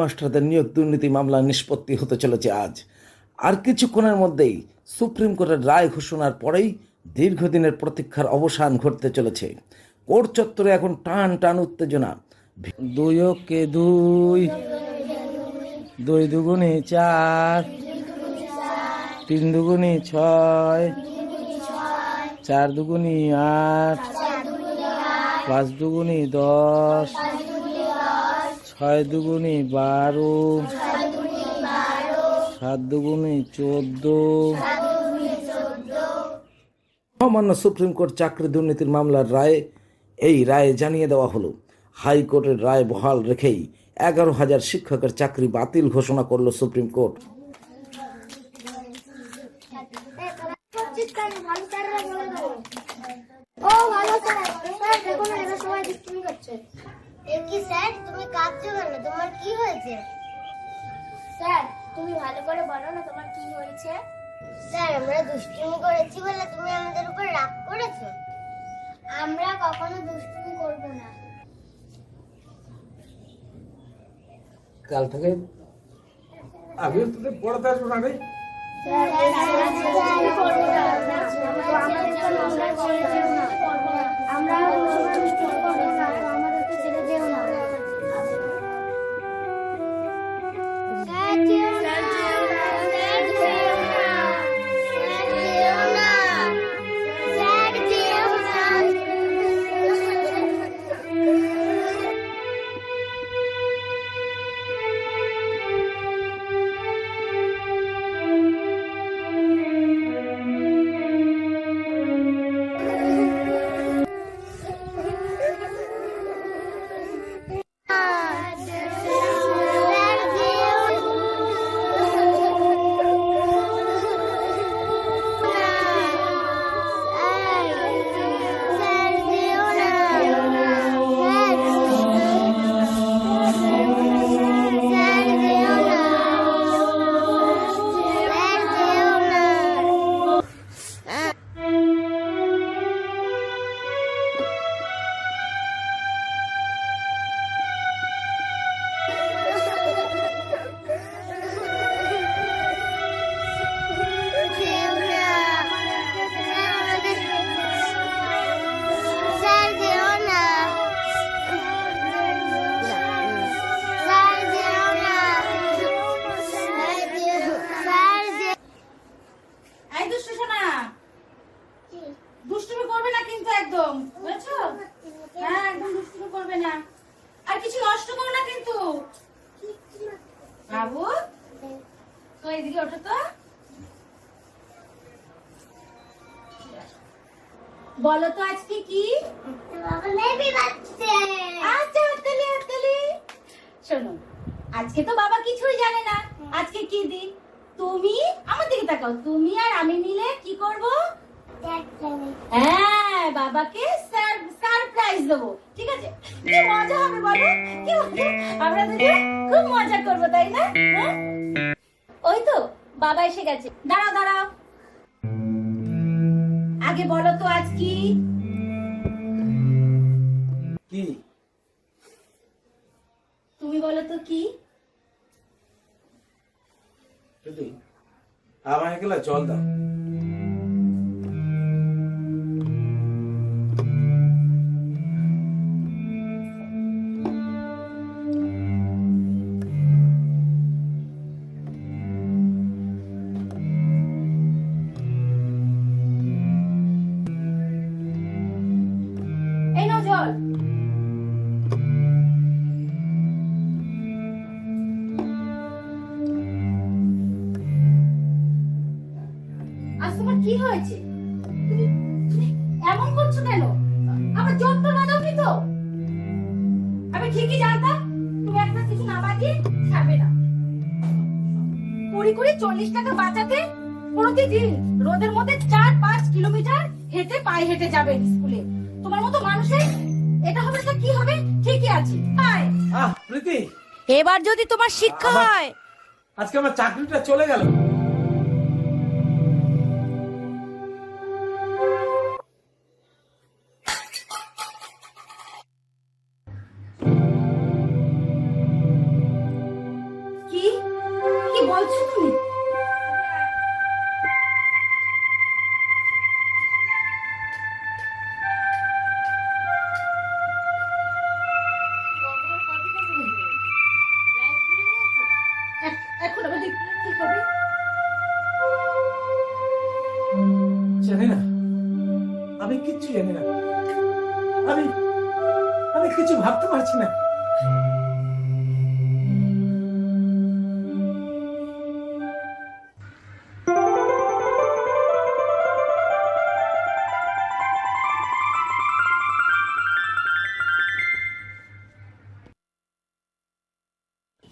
মাস্টারদের নিয়োগ দুর্নীতি মামলা নিষ্পত্তি হতে চলেছে আজ। আর কিছুক্ষণের মধ্যেই সুপ্রিম কোর্টের রায় ঘোষণার পরেই দীর্ঘদিনের প্রতীক্ষার অবসান ঘটতে চলেছে। কোর্ট চত্বরে এখন টান টান উত্তেজনা। দুই কে দুই দুই দুগুণে চার, তিন দুগুণে ছয়, চার দুগুণে আট, পাঁচ দুগুণে দশ ছয় দুগুণে বারো। সাত দুগুণে চোদ্দ। মহামান্য সুপ্রিম কোর্ট চাকরি দুর্নীতির মামলার রায়ে, এই রায়ে জানিয়ে দেওয়া হলো, হাইকোর্টের রায় বহাল রেখেই এগারো হাজার শিক্ষকের চাকরি বাতিল ঘোষণা করল সুপ্রিম কোর্ট। ও ভালো স্যার করছে। কি স্যার তুমি কাঁদছো কেন? তোমার কি হয়েছে? স্যার তুমি ভালো করে বলো না তোমার কি হয়েছে? স্যার আমরা দুষ্টুমি করেছি বলে তুমি আমাদের উপর রাগ করেছ? আমরা কখনো দুষ্টুমি করব না। কাল থেকে আমি তো পড়াতে আসব না রে? স্যার দুষ্টু শোনা দুষ্টুমি করবে না কিন্তু একদম বুঝেছ? হ্যাঁ একদম দুষ্টুমি করবে না। আর কিছু নষ্ট করো না কিন্তু। বাবু তো এদিকে ওঠো তো। বলো তো আজকে কি? আচ্ছা হাততালি হাততালি শোনো আজকে তো বাবা কিছুই জানে না। আজকে কি দিন? তুমি? আমার দিকে তাকাও। তুমি আর আমি মিলে কি করব? হ্যাঁ বাবাকে সারপ্রাইজ দেবো। ঠিক আছে? কি মজা হবে বলো? কি আমরা দুজন খুব মজা করব তাই না? হ্যাঁ? ওই তো বাবা এসে গেছে। দাঁড়াও দাঁড়াও। আগে বলো তো আজ কি? কি? তুমি বলো তো কি? যদি আমায় গেলে জল দাও এই নাও জল বাঁচাতে প্রতিদিন রোদের মধ্যে চার পাঁচ কিলোমিটার হেঁটে পায়ে হেঁটে যাবে স্কুলে। তোমার মতো মানুষের এটা হবে তা কি হবে? ঠিকই আছে। হায় আহ প্রীতি। এবার যদি তোমার শিক্ষা হয়। আজকে আমার চাকরিটা চলে গেল। আমি আমি কিছু ভাবতে পারছি না।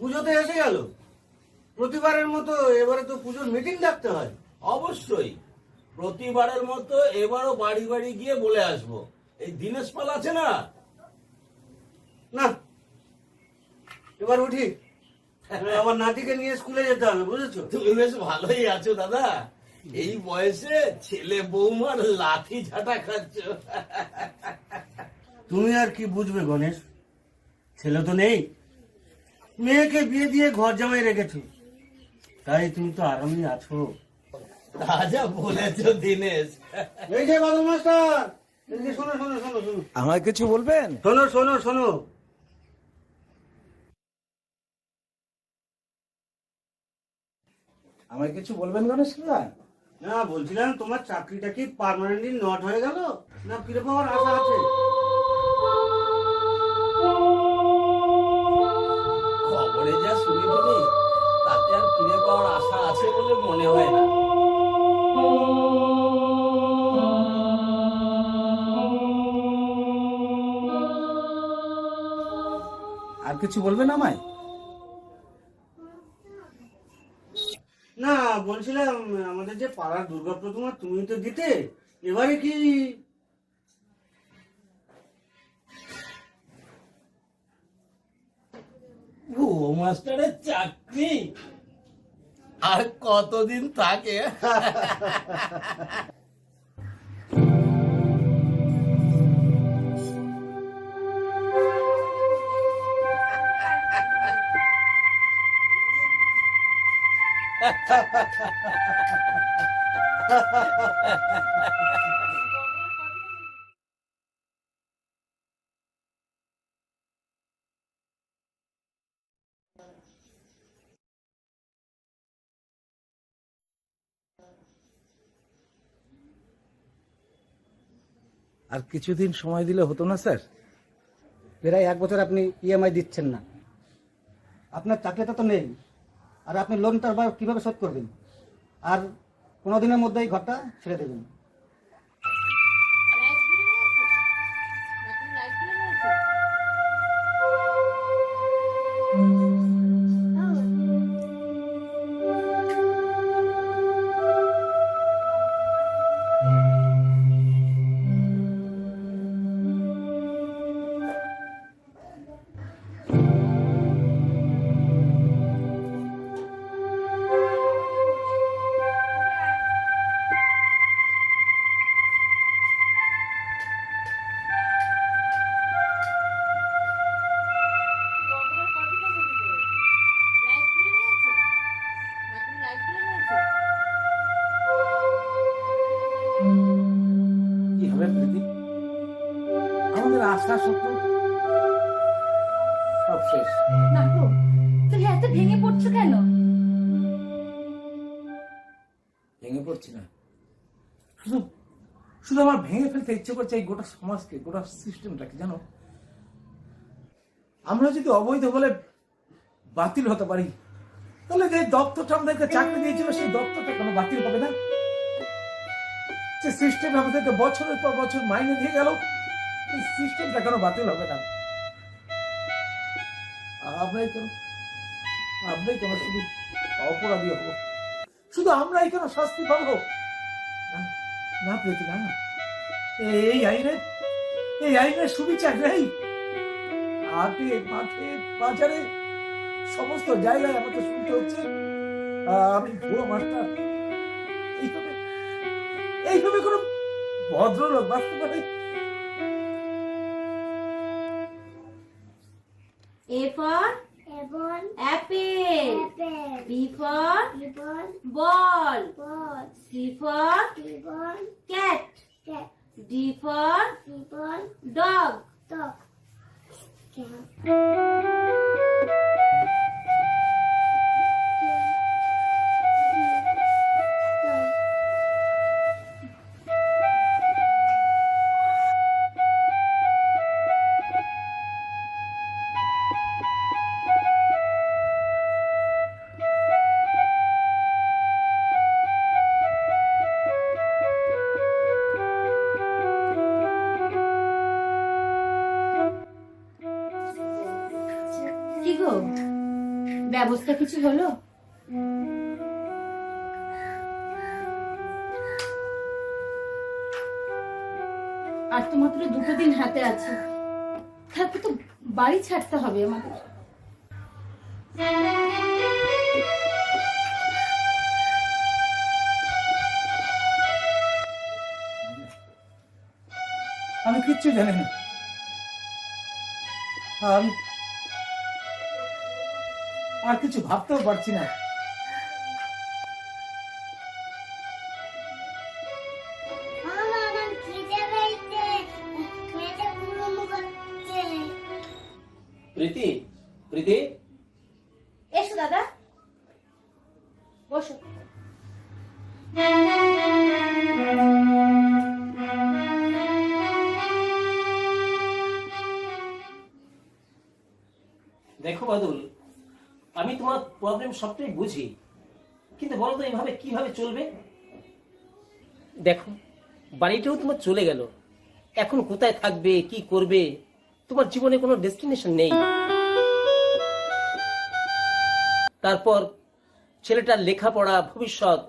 পুজোতে এসে গেল। প্রতিবারের মতো এবারে তো পুজোর মিটিং ডাকতে হয়। অবশ্যই। প্রতিবারের মতো এবারও বাড়ি বাড়ি গিয়ে বলে আসব। দিনেশ পাল আছে না? না। এবার উঠি। আমার নাতিকে নিয়ে স্কুলে যেতে হবে বুঝেছ? তুমি বেশ ভালোই আছো দাদা। এই বয়সে ছেলে বৌমার লাঠি ঝাঁটা খাচ্ছ। তুমি আর কি বুঝবে গণেশ? ছেলে তো নেই। মেয়েকে বিয়ে দিয়ে ঘর জামাই রেখেছো। তাই তুমি তো আরামই আছো। রাজা বলেছ দিনেশ। এই যে মাস্টার! এই শোনো শোনো শোনো শোনো। আমায় কিছু বলবেন? শোনো শোনো শোনো। আমায় কিছু বলবেন গণেশ না বলছিলাম তোমার চাকরিটা কি পার্মানেন্টলি নট হয়ে গেল? না ফিরে পাওয়ার আশা আছে? খবরে যা শুনি তুমি তাতে আর ফিরে পাওয়ার আশা আছে বলে মনে হয় না। কিছু বলবেন আমায়? না বলছিলাম আমাদের যে পাড়ার দুর্গা প্রতিমা তুমি তো দিতে এবারে কি? ও মাস্টারের চাকরি। আর কতদিন থাকে? আর কিছুদিন সময় দিলে হতো না, স্যার। প্রায় এক বছর আপনি ইএমআই দিচ্ছেন না। আপনার চাকরিটা তো নেই। আর আপনি লোনটা আবার কীভাবে শোধ করবেন? আর কোনো দিনের এই ঘরটা ছেড়ে দেবেন। আমাদের আশা স্বপ্ন সব শেষ। নাটু তুমি এত ভেঙে পড়ছো কেন? ভেঙে পড়ছি না। শুধু শুধু আমার ভেঙে ফেলতে ইচ্ছে করছে এই গোটা সমাজকে গোটা সিস্টেমটাকে জানো? আমরা যদি অবৈধ বলে বাতিল হতে পারি তাহলে যে দপ্তরটা আমাদেরকে চাকরি দিয়েছিল সেই দপ্তরটা কেন বাতিল হবে না? যে সিস্টেম আমাদেরকে বছরের পর বছর মাইনে দিয়ে গেল এই সিস্টেমটা কেন বাতিল হবে না। আমরাই কেন আমরাই কেন শুধু অপরাধী হব। শুধু আমরাই কেন শাস্তি পাবো? না প্রীতি, না। এই আইনের এই আইনের সুবিচার নেই। হাটে, মাঠে, বাজারে সমস্ত জায়গায় আমাকে শুনতে হচ্ছে। আমি ভুয়ো মাস্টার। এইভাবে এইভাবে কোনো ভদ্রলোক বাঁচতে A for apple. apple. B for apple. ball. ball. C for ball. cat. cat. D for D dog. dog. Yeah. ব্যবস্থা কিছু হলো? আর তো মাত্র দুটো দিন হাতে আছে। তারপর তো বাড়ি ছাড়তে হবে আমাদের। আমি কিচ্ছু জানি না। আমি আর কিছু ভাবতেও পারছি না। বুঝি। কিন্তু বলো তো এইভাবে কীভাবে চলবে? দেখো বাড়িটাও তোমার চলে গেল। এখন কোথায় থাকবে কি করবে তোমার জীবনে কোনো ডেস্টিনেশন নেই। তারপর ছেলেটার লেখাপড়া ভবিষ্যৎ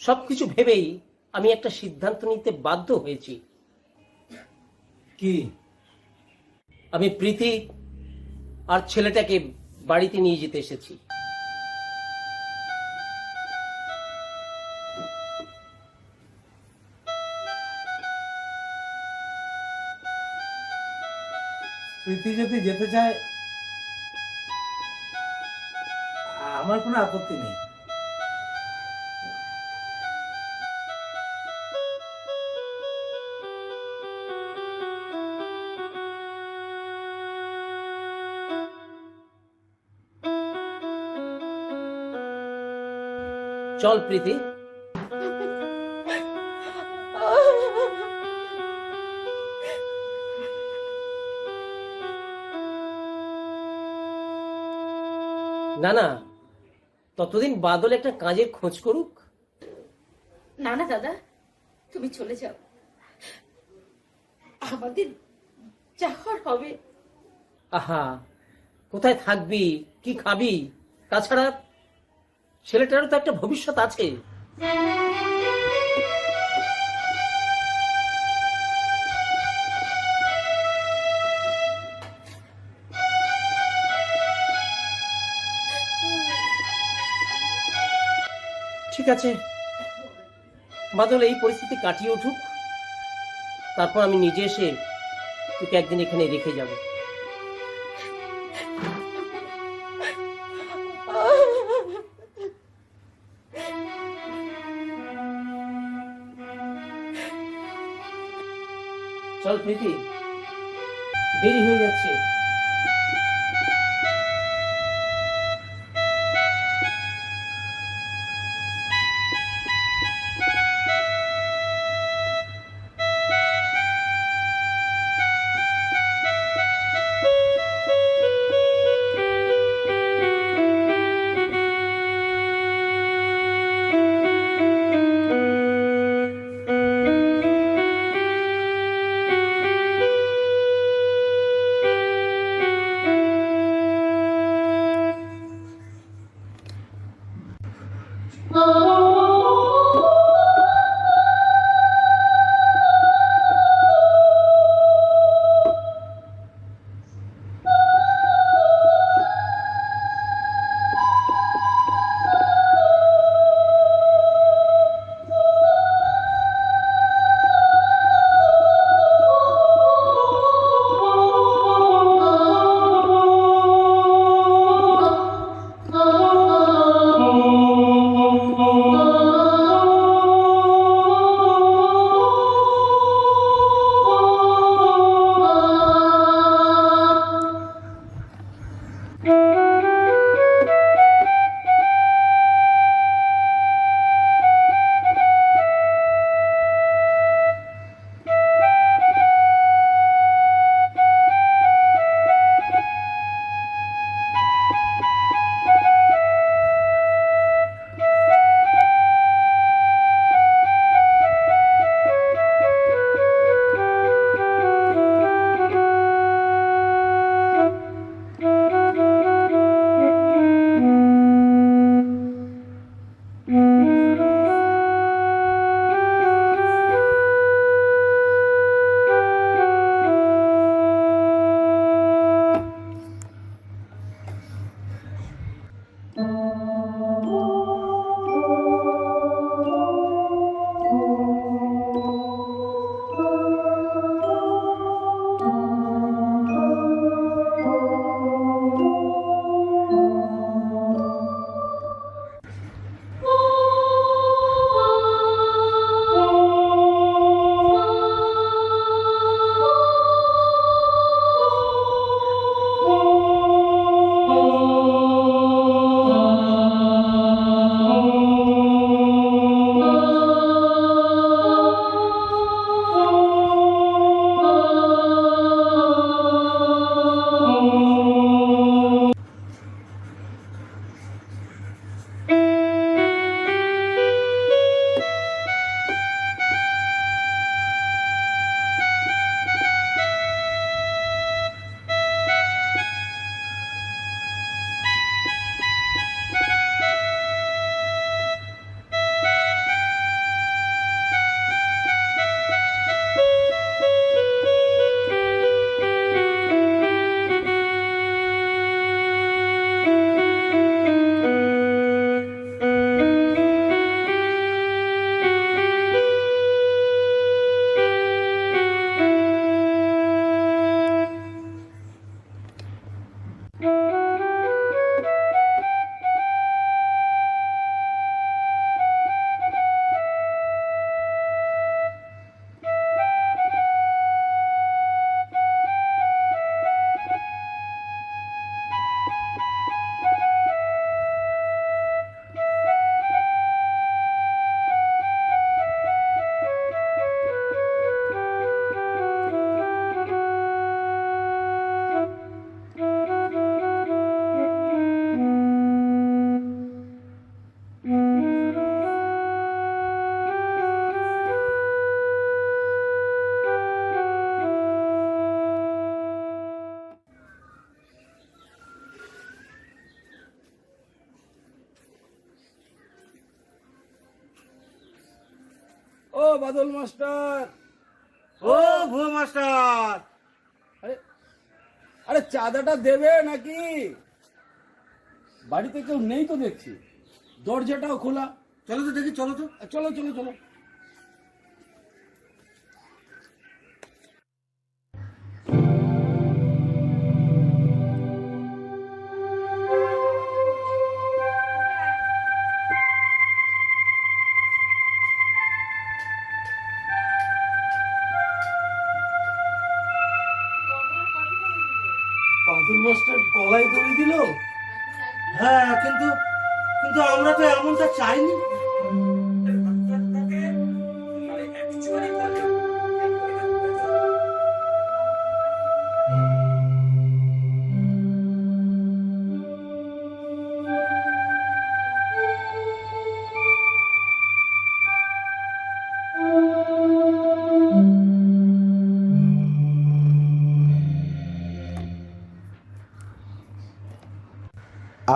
সবকিছু ভেবেই আমি একটা সিদ্ধান্ত নিতে বাধ্য হয়েছি। কি? আমি প্রীতি আর ছেলেটাকে বাড়িতে নিয়ে যেতে এসেছি। প্রীতি যদি যেতে চায় আমার কোনো আপত্তি নেই। চল প্রীতি। না না। ততদিন বাদল একটা কাজের খোঁজ করুক। না না দাদা তুমি চলে যাও। আমাদের যাওয়ার হবে। আহা কোথায় থাকবি? কি খাবি? তাছাড়া ছেলেটারও তো একটা ভবিষ্যৎ আছে। আছে। বাদল এই পরিস্থিতি কাটিয়ে উঠুক। তারপর আমি নিজে এসে তোকে একদিন এখানে রেখে যাব। চল প্রীতি, দেরি হয়ে যাচ্ছে। বাদল মাস্টার। ও ভুয়ো মাস্টার। আরে আরে চাঁদাটা দেবে নাকি? বাড়িতে কেউ নেই তো দেখছি। দরজাটাও খোলা। চলো তো দেখি চলো তো। চলো চলো চলো। বাদল মাস্টার গলায় দড়ি দিল? হ্যাঁ কিন্তু কিন্তু আমরা তো এমনটা চাইনি।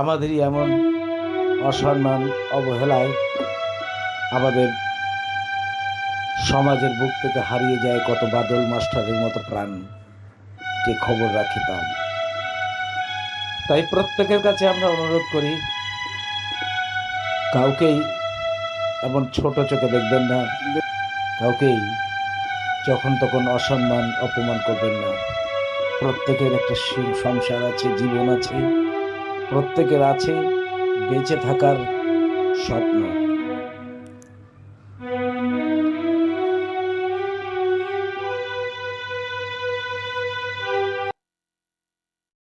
আমাদেরই এমন অসম্মান, অবহেলায় আমাদের সমাজের বুক থেকে হারিয়ে যায় কত বাদল মাস্টারের মতো প্রাণ। কে খবর রাখি তার? তাই প্রত্যেকের কাছে আমরা অনুরোধ করি, কাউকেই এমন ছোট চোখে দেখবেন না, কাউকেই যখন তখন অসম্মান, অপমান করবেন না। প্রত্যেকের একটা সংসার আছে, জীবন আছে। প্রত্যেকের আছে বেঁচে থাকার স্বপ্ন।